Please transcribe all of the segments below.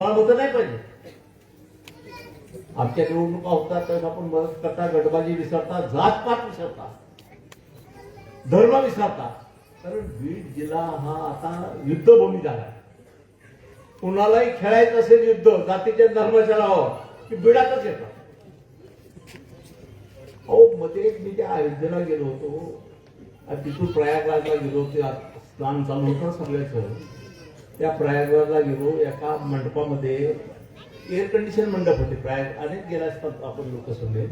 होतं नाही पाहिजे. आमच्या निवडणुका होतात त्यावेळेस आपण मदत करता गटबाजी विसरता जातपात विसरता धर्म विसरता. कारण बीड जिल्हा हा आता युद्धभूमी झाला. कुणालाही खेळायचं असेल युद्ध जातीच्या धर्माच्या नावावर की बिडातच येतात अहो मध्ये मी त्या अयोध्येला गेलो होतो. तिथून प्रयागराजला गेलो ते स्नान चालू होतं सगळ्याचं. त्या प्रयागराजला गेलो एका मंडपामध्ये एअर कंडिशन मंडप होते प्रयाग अनेक गेला असतात आपण लोक सगळे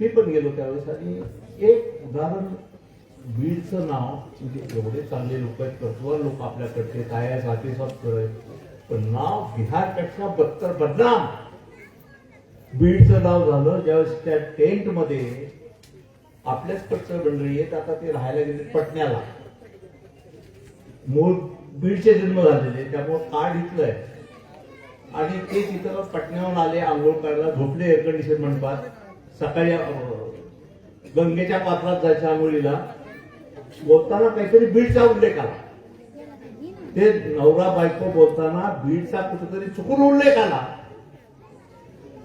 मी पण गेलो त्यावेळेस आणि एक उदाहरण बीडचं नाव म्हणजे एवढे चांगले लोक आहेत कर्तव्य लोक आपल्याकडचे काय आहे जाती आहेत पण नाव बिहारपेक्षा बत्तर बदनाम. बीडचं नाव झालं ज्यावेळेस त्या टेंटमध्ये आपल्याच पटचं मंडळी आहेत आता ते राहायला गेले पटण्याला. मूळ बीडचे जन्म झालेले त्यामुळे कार्ड इथलं आहे. आणि ते तिथं पटण्याहून आले आंघोळ करायला झोपले एअर कंडिशन म्हणतात सकाळी गंगेच्या पात्रात जायच्या आंघोळीला. बोलताना काहीतरी बीडचा उल्लेख आला. ते नवरा बायको बोलताना बीडचा कुठेतरी चुकून उल्लेख आला.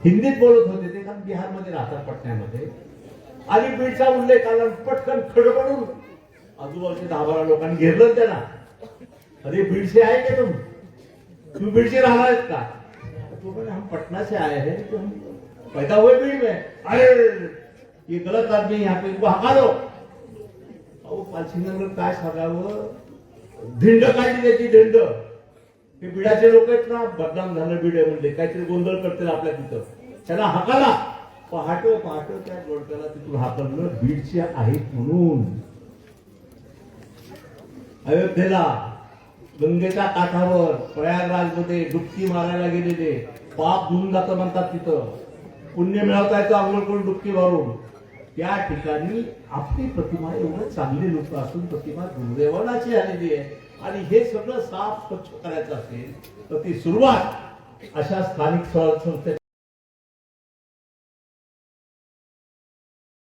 हिंदीत बोलत होते ते कारण बिहारमध्ये राहतात पटण्यामध्ये. आणि बीडचा उल्लेख आला पटकन खडबडून. आजूबाजूच्या दहा बारा लोकांनी घेरलं त्यांना अरे बीड से आए क्या तुम? तुम बीड से रहा का? तो बोले हम पटना से आए हैं तो हम पैदा हुए भीड़ में. अरे ये गलत आदमी यहाँ पे इनको हकारो अहो पालसिंगांना काय सांगावं धिंड काढली त्याची धिंड हे बिडाचे लोक आहेत ना बदनाम झालं बिड म्हणजे काहीतरी गोंधळ करतील आपल्या तिथं. त्याला हाकाला पहाटो पहाटो त्या गोडक्याला तिथून हाकललं बीडचे आहेत म्हणून. अयोध्येला गंगेच्या काठावर प्रयागराजमध्ये डुबकी मारायला गेलेले पाप धुवून जातं म्हणतात तिथं. पुण्य मिळवता येतं आंघोळ करून डुबकी मारून त्या ठिकाणी आपली प्रतिमा एवढं चांगली लोक असून प्रतिमा दुर्दैवाची आलेली आहे. आणि हे सगळं साफ स्वच्छ करायचं असेल तर ती सुरुवात अशा स्थानिक स्वराज्य संस्थे